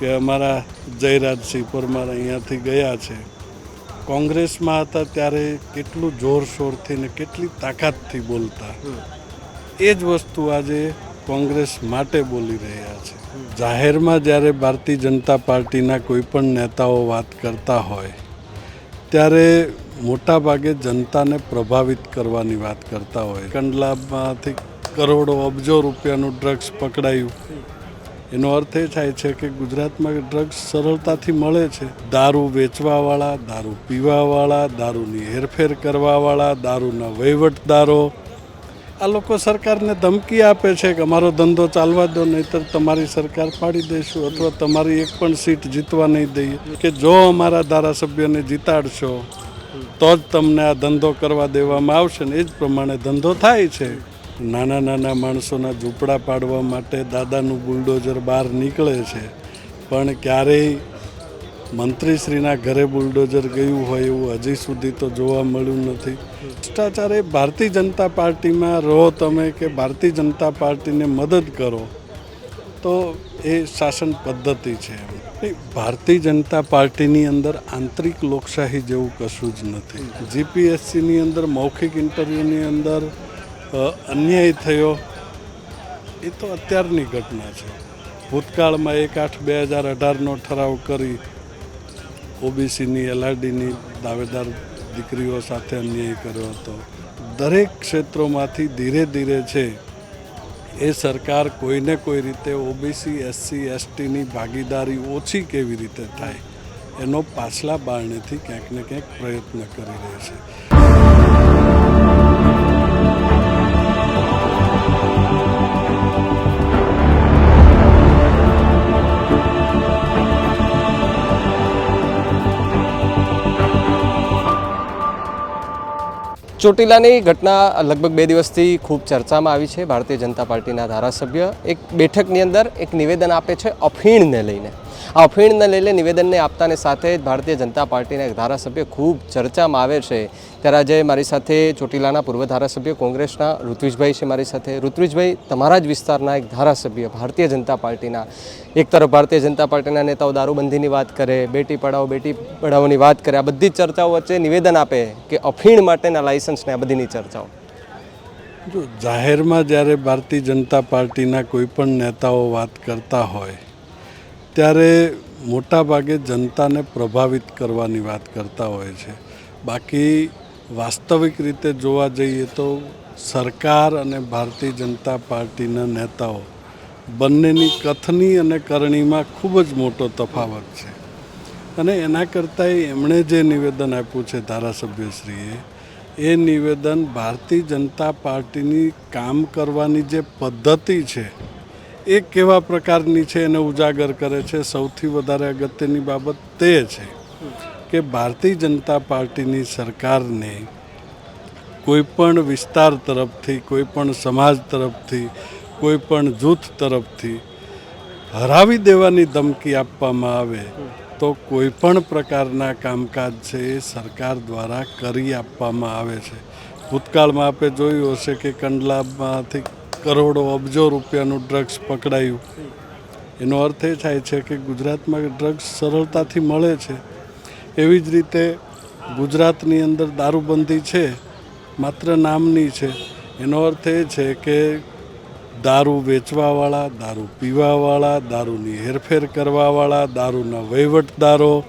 કે અમારા જયરાજસિંહ પરમાર અહીંયાથી ગયા છે. કોંગ્રેસમાં હતા ત્યારે કેટલું જોરશોરથી ને કેટલી તાકાતથી બોલતા. એ જ વસ્તુ આજે કોંગ્રેસ માટે બોલી રહ્યા છે. જાહેરમાં જ્યારે ભારતીય જનતા પાર્ટીના કોઈ પણ નેતાઓ વાત કરતા હોય ત્યારે મોટાભાગે જનતાને પ્રભાવિત કરવાની વાત કરતા હોય. કંડલામાંથી કરોડો અબજો રૂપિયાનું ડ્રગ્સ પકડાયું. એનો અર્થ એ થાય છે કે ગુજરાતમાં ડ્રગ્સ સરળતાથી મળે છે. દારૂ વેચવાવાળા, દારૂ પીવાવાળા, દારૂની હેરફેર કરવાવાળા, દારૂના વહીવટદારો. આ લોકો સરકારને ધમકી આપે છે કે અમારો ધંધો ચાલવા દો, નહીતર તમારી સરકાર પાડી દઈશું અથવા તમારી એક પણ સીટ જીતવા નહીં દઈએ. કે જો અમારા ધારાસભ્યને જીતાડશો, તો જ તમને આ ધંધો કરવા દેવામાં આવશે ને એ જ પ્રમાણે ધંધો થાય છે. નાના નાના માણસોના ઝૂંપડા પાડવા માટે દાદાનું બુલડોઝર બહાર નીકળે છે. પણ ક્યારેય મંત્રીશ્રીના ઘરે બુલડોઝર ગયું હોય એવું હજી સુધી તો જોવા મળ્યું નથી. ભ્રષ્ટાચાર એ ભારતીય જનતા પાર્ટીમાં રહો તમે કે ભારતીય જનતા પાર્ટીને મદદ કરો, તો એ શાસન પદ્ધતિ છે. ભારતીય જનતા પાર્ટીની અંદર આંતરિક લોકશાહી જેવું કશું જ નથી. જીપીએસસીની અંદર મૌખિક ઇન્ટરવ્યૂની અંદર અન્યાય થયો, એ તો અત્યારની ઘટના છે. ભૂતકાળમાં એક આઠ બે હજાર અઢારનો ઠરાવ કરી ઓબીસીની, એલઆરડીની દાવેદાર દીકરીઓ સાથે અન્યાય કર્યો હતો. દરેક ક્ષેત્રોમાંથી ધીરે ધીરે છે, એ સરકાર કોઈને કોઈ રીતે ઓબીસી, એસસી, એસટીની ભાગીદારી ઓછી કેવી રીતે થાય, એનો પાછલા બારણેથી ક્યાંક ને ક્યાંક પ્રયત્ન કરી રહી છે. ચોટીલાની ઘટના લગભગ બે દિવસથી ખૂબ ચર્ચામાં આવી છે. ભારતીય જનતા પાર્ટીના ધારાસભ્ય એક બેઠકની અંદર એક નિવેદન આપે છે અફીણને લઈને. આ અફીણને લઈને નિવેદનને આપતાની સાથે જ ભારતીય જનતા પાર્ટીના એક ધારાસભ્ય ખૂબ ચર્ચામાં આવે છે. ત્યારે આજે મારી સાથે ચોટીલાના પૂર્વ ધારાસભ્ય કોંગ્રેસના ઋત્વિજભાઈ છે મારી સાથે. ઋત્વિજભાઈ, તમારા જ વિસ્તારના એક ધારાસભ્ય ભારતીય જનતા પાર્ટીના. એક તરફ ભારતીય જનતા પાર્ટીના નેતાઓ દારૂબંધીની વાત કરે, બેટી પઢાઓ, બેટી પઢાઓની વાત કરે. આ બધી ચર્ચાઓ વચ્ચે નિવેદન આપે કે અફીણ માટેના લાયસન્સને આ બધીની ચર્ચાઓ. જો જાહેરમાં જ્યારે ભારતીય જનતા પાર્ટીના કોઈ પણ નેતાઓ વાત કરતા હોય ત્યારે મોટાભાગે જનતાને પ્રભાવિત કરવાની વાત કરતા હોય છે. બાકી વાસ્તવિક રીતે જોવા જઈએ તો સરકાર અને ભારતીય જનતા પાર્ટીના નેતાઓ બંનેની કથની અને કરણીમાં ખૂબ જ મોટો તફાવત છે. અને એના કરતાં એમણે જે નિવેદન આપ્યું છે ધારાસભ્યશ્રીએ, એ નિવેદન ભારતીય જનતા પાર્ટીની કામ કરવાની જે પદ્ધતિ છે એ કેવા પ્રકારની છે એને ઉજાગર કરે છે? સૌથી વધારે અગત્યની બાબત તે છે કે ભારતીય જનતા પાર્ટીની સરકારને કોઈ પણ વિસ્તાર તરફથી, કોઈ પણ સમાજ તરફથી, કોઈ પણ જૂથ તરફથી હરાવી દેવાની ધમકી આપવામાં આવે તો કોઈ પણ પ્રકારના કામકાજ છે એ સરકાર દ્વારા કરી આપવામાં આવે છે. ભૂતકાળમાં આપણે જોયું હશે કે કંડલામાંથી કરોડો અબજો રૂપિયાનું ડ્રગ્સ પકડાયું. એનો અર્થ એ થાય છે કે ગુજરાતમાં ડ્રગ્સ સરળતાથી મળે છે. એવી જ રીતે ગુજરાતની અંદર દારૂબંધી છે, માત્ર નામની છે. એનો અર્થ એ છે કે દારૂ વેચવાવાળા, દારૂ પીવાવાળા, દારૂની હેરફેર કરવાવાળા, દારૂના વહીવટદારો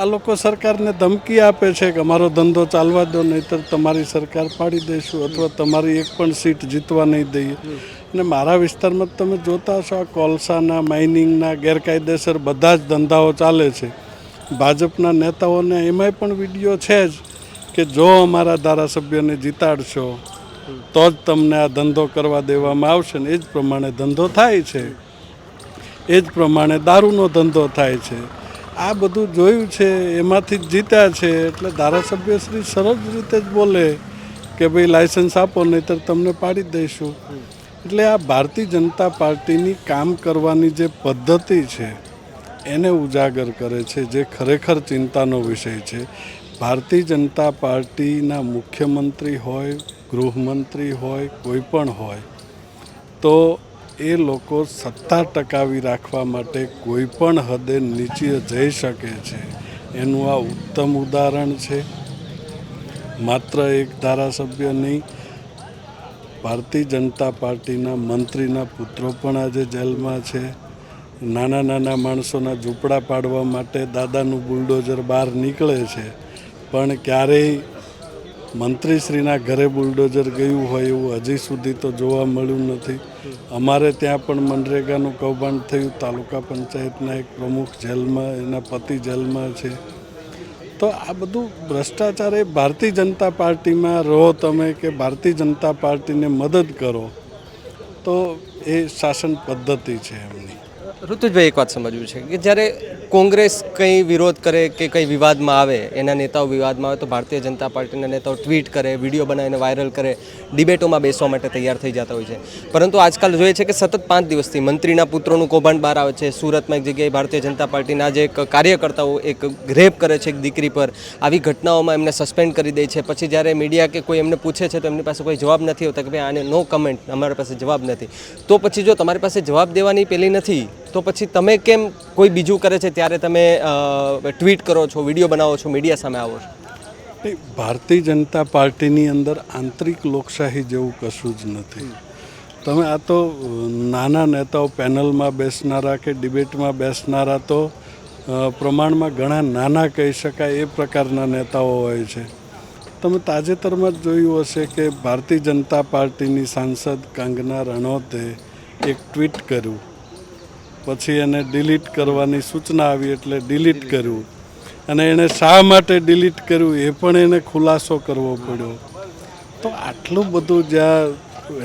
આ લોકો સરકારને ધમકી આપે છે કે અમારો ધંધો ચાલવા દો, નહીતર તમારી સરકાર પાડી દઈશું અથવા તમારી એક પણ સીટ જીતવા નહીં દઈએ. અને મારા વિસ્તારમાં તમે જોતા હશો, આ કોલસાના, માઇનિંગના ગેરકાયદેસર બધા જ ધંધાઓ ચાલે છે. ભાજપના નેતાઓને એમાંય પણ વીડિયો છે જ કે જો અમારા ધારાસભ્યને જીતાડશો, તો જ તમને આ ધંધો કરવા દેવામાં આવશે ને એ જ પ્રમાણે ધંધો થાય છે. એ જ પ્રમાણે દારૂનો ધંધો થાય છે. આ બધું જોયું છે, એમાંથી જ જીત્યા છે, એટલે ધારાસભ્ય શ્રી સરળ રીતે જ બોલે કે ભાઈ લાયસન્સ આપો, નહીતર તમને પાડી દઈશું. એટલે આ ભારતીય જનતા પાર્ટીની કામ કરવાની જે પદ્ધતિ છે, એને ઉજાગર કરે છે, જે ખરેખર ચિંતાનો વિષય છે. ભારતીય જનતા પાર્ટીના મુખ્યમંત્રી હોય, ગૃહમંત્રી હોય, કોઈ પણ હોય, તો એ લોકો સત્તા ટકાવી રાખવા માટે કોઈ પણ હદે નીચે જઈ શકે છે. એનું આ ઉત્તમ ઉદાહરણ છે. માત્ર એક ધારાસભ્ય નહીં, ભારતીય જનતા પાર્ટીના મંત્રીના પુત્રો પણ આજે જેલમાં છે. નાના નાના માણસોના ઝૂંપડા પાડવા માટે દાદાનું બુલડોઝર બહાર નીકળે છે. પણ ક્યારેય મંત્રીશ્રીના ઘરે બુલડોઝર ગયું હોય એવું હજી સુધી તો જોવા મળ્યું નથી. અમારે ત્યાં પણ મનરેગાનું કૌભાંડ થયું. તાલુકા પંચાયતના એક પ્રમુખ જેલમાં, એના પતિ જેલમાં છે. તો આ બધું ભ્રષ્ટાચાર એ ભારતીય જનતા પાર્ટીમાં રહો તમે કે ભારતીય જનતા પાર્ટીને મદદ કરો, તો એ શાસન પદ્ધતિ છે એમની. ઋતુજભાઈ એક વાત સમજવું છે કે જ્યારે કોંગ્રેસ કંઈ વિરોધ કરે કે કંઈ વિવાદમાં આવે, એના નેતાઓ વિવાદમાં આવે તો ભારતીય જનતા પાર્ટીના નેતાઓ ટ્વીટ કરે, વીડિયો બનાવીને વાયરલ કરે, ડિબેટોમાં બેસવા માટે તૈયાર થઈ જતા હોય છે. પરંતુ આજકાલ જોઈએ છે કે સતત પાંચ દિવસથી મંત્રીના પુત્રોનું કૌભાંડ બહાર આવે છે. સુરતમાં એક જગ્યાએ ભારતીય જનતા પાર્ટીના જે કાર્યકર્તાઓ એક રેપ કરે છે એક દીકરી પર. આવી ઘટનાઓમાં એમને સસ્પેન્ડ કરી દે છે. પછી જ્યારે મીડિયા કે કોઈ એમને પૂછે છે તો એમની પાસે કોઈ જવાબ નથી હોતા કે ભાઈ આને નો કમેન્ટ, અમારા પાસે જવાબ નથી. તો પછી જો તમારી પાસે જવાબ દેવાની પેલી નથી, તો પછી તમે કેમ કોઈ બીજું કરે છે? ત્યારે તમે ટ્વીટ કરો છો વીડિયો બનાવો છો મીડિયા સામે આવો છો? ભારતીય જનતા પાર્ટીની અંદર આંતરિક લોકશાહી જેવું કશું જ નથી. તમે આ તો નાના નેતાઓ પેનલમાં બેસનારા કે ડિબેટમાં બેસનારા તો પ્રમાણમાં ઘણા નાના કહી શકાય એ પ્રકારના નેતાઓ હોય છે. તમે તાજેતરમાં જ જોયું હશે કે ભારતીય જનતા પાર્ટીની સાંસદ કંગના રણૌતે એક ટ્વીટ કર્યું. પછી એને ડિલીટ કરવાની સૂચના આવી એટલે ડિલીટ કર્યું. અને એણે શા માટે ડિલીટ કર્યું એ પણ એને ખુલાસો કરવો પડ્યો. તો આટલું બધું જ્યાં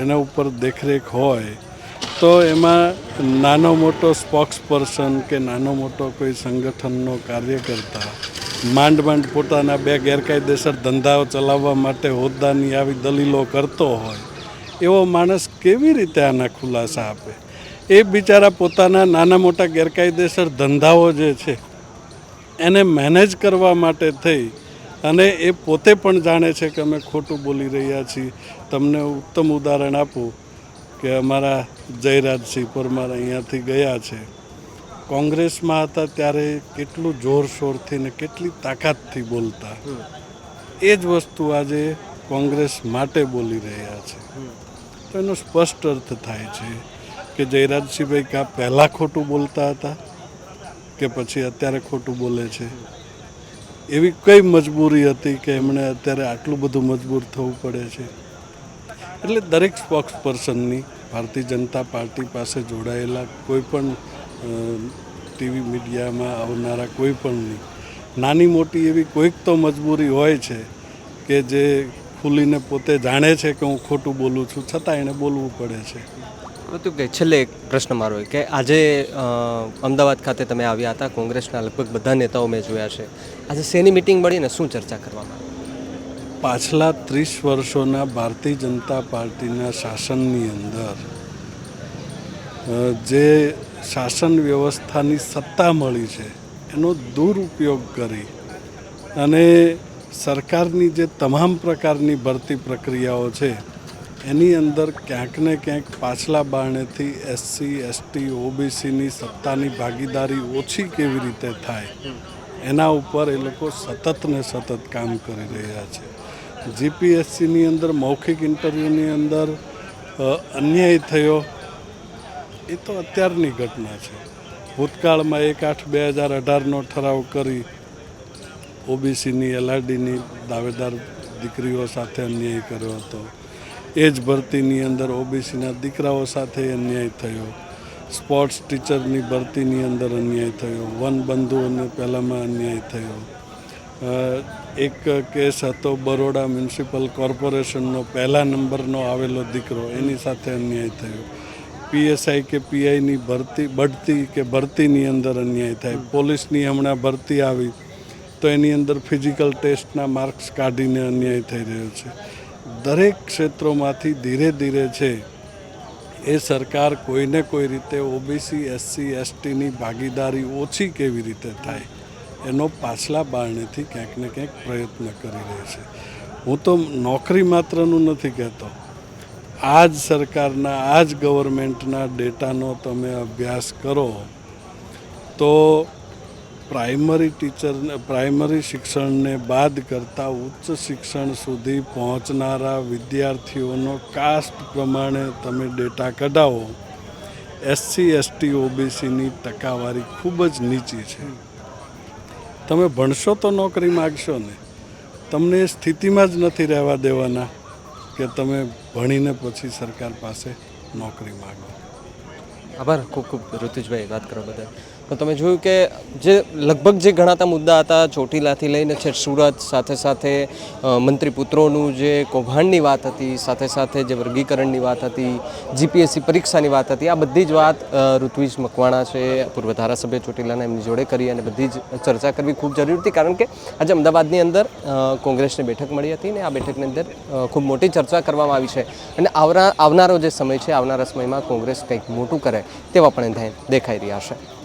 એના ઉપર દેખરેખ હોય, તો એમાં નાનો મોટો સ્પોક્સ પર્સન કે નાનો મોટો કોઈ સંગઠનનો કાર્યકર્તા માંડ માંડ પોતાના બે ગેરકાયદેસર ધંધાઓ ચલાવવા માટે હોદ્દાની આવી દલીલો કરતો હોય, એવો માણસ કેવી રીતે આના ખુલાસા આપે? એ બિચારા પોતાના નાના મોટા ગેરકાયદેસર ધંધાઓ જે છે એને મેનેજ કરવા માટે થઈ અને એ પોતે પણ જાણે છે કે અમે ખોટું બોલી રહ્યા છીએ. તમને ઉત્તમ ઉદાહરણ આપું કે અમારા જયરાજસિંહ પરમાર અહીંયાથી ગયા છે. કોંગ્રેસમાં હતા ત્યારે કેટલું જોરશોરથી ને કેટલી તાકાતથી બોલતા. એ જ વસ્તુ આજે કોંગ્રેસ માટે બોલી રહ્યા છે. તો એનો સ્પષ્ટ અર્થ થાય છે કે જયરાજસિંહભાઈ કાં પહેલાં ખોટું બોલતા હતા કે પછી અત્યારે ખોટું બોલે છે? એવી કઈ મજબૂરી હતી કે એમણે અત્યારે આટલું બધું મજબૂર થવું પડે છે? એટલે દરેક સ્પોક્સ પર્સનની ભારતીય જનતા પાર્ટી પાસે જોડાયેલા કોઈ પણ ટીવી મીડિયામાં આવનારા કોઈ પણની નાની મોટી એવી કોઈક તો મજબૂરી હોય છે કે જે ખુલીને પોતે જાણે છે કે હું ખોટું બોલું છું, છતાં એને બોલવું પડે છે. ઋતુભાઈ છેલ્લે એક પ્રશ્ન મારો કે આજે અમદાવાદ ખાતે તમે આવ્યા હતા, કોંગ્રેસના લગભગ બધા નેતાઓ મેં જોયા છે આજે શેની મિટિંગ મળીને શું ચર્ચા કરવામાં? પાછલા ત્રીસ વર્ષોના ભારતીય જનતા પાર્ટીના શાસનની અંદર જે શાસન વ્યવસ્થાની સત્તા મળી છે, એનો દુરુપયોગ કરી અને સરકારની જે તમામ પ્રકારની ભરતી પ્રક્રિયાઓ છે એની અંદર ક્યાંક ને ક્યાંક પાછલા બારણેથી એસસી, એસટી, ઓબીસીની સત્તાની ભાગીદારી ઓછી કેવી રીતે થાય? એના ઉપર એ લોકો સતત ને સતત કામ કરી રહ્યા છે. જીપીએસસીની અંદર, મૌખિક ઇન્ટરવ્યૂની અંદર અન્યાય થયો. એ તો અત્યારની ઘટના છે. ભૂતકાળમાં એક આઠ બે હજાર અઢારનો ઠરાવ કરી ઓબીસીની એલઆરડીની દાવેદાર દીકરીઓ સાથે અન્યાય કર્યો હતો. એ જ ભરતીની અંદર ઓબીસીના દીકરાઓ સાથે અન્યાય થયો. સ્પોર્ટ્સ ટીચરની ભરતીની અંદર અન્યાય થયો. વન બંધુઓને પહેલાંમાં અન્યાય થયો. એક કેસ હતો બરોડા મ્યુનિસિપલ કોર્પોરેશનનો, પહેલા નંબરનો આવેલો દીકરો, એની સાથે અન્યાય થયો. પીએસઆઈ કે પીઆઈની ભરતી, બઢતી કે ભરતીની અંદર અન્યાય થાય. પોલીસની હમણાં ભરતી આવી, તો એની અંદર ફિઝિકલ ટેસ્ટના માર્ક્સ કાઢીને અન્યાય થઈ રહ્યો છે. દરેક ક્ષેત્રોમાંથી ધીરે ધીરે છે. એ સરકાર કોઈને કોઈ રીતે ઓબીસી એસસી એસટીની ભાગીદારી ઓછી કેવી રીતે થાય, એનો પાછલા બારણેથી ક્યાંક ને ક્યાંક પ્રયત્ન કરી રહી છે. હું તો નોકરી માત્રનું નથી કહેતો. આ જ સરકારના આ જ ગવર્મેન્ટના ડેટાનો તમે અભ્યાસ કરો, તો પ્રાઇમરી ટીચરને, પ્રાઇમરી શિક્ષણને બાદ કરતાં ઉચ્ચ શિક્ષણ સુધી પહોંચનારા વિદ્યાર્થીઓનો કાસ્ટ પ્રમાણે તમે ડેટા કઢાવો. એસસી, એસટી, ઓબીસીની ટકાવારી ખૂબ જ નીચી છે. તમે ભણશો તો નોકરી માગશો ને. તમને એ સ્થિતિમાં જ નથી રહેવા દેવાના કે તમે ભણીને પછી સરકાર પાસે નોકરી માગો. આભાર. ખૂબ ખૂબ ઋતુજભાઈ વાત કરો બદલ. તો તમે જોયું કે જે લગભગ જે ગણાતા મુદ્દા હતા, ચોટીલાથી લઈને છે સુરત, સાથે સાથે મંત્રીપુત્રોનું જે કૌભાંડની વાત હતી, સાથે સાથે જે વર્ગીકરણની વાત હતી, જીપીએસસી પરીક્ષાની વાત હતી, આ બધી જ વાત ઋત્વિજ મકવાણા છે, પૂર્વ ધારાસભ્ય ચોટીલાના એમની જોડે કરી અને બધી જ ચર્ચા કરવી ખૂબ જરૂરી હતી કારણ કે આજે અમદાવાદની અંદર કોંગ્રેસની બેઠક મળી હતી ને આ બેઠકની અંદર ખૂબ મોટી ચર્ચા કરવામાં આવી છે અને આવનારો જે સમય છે, આવનારા સમયમાં કોંગ્રેસ કંઈક મોટું કરે તેવા પણ દેખાઈ રહ્યા છે.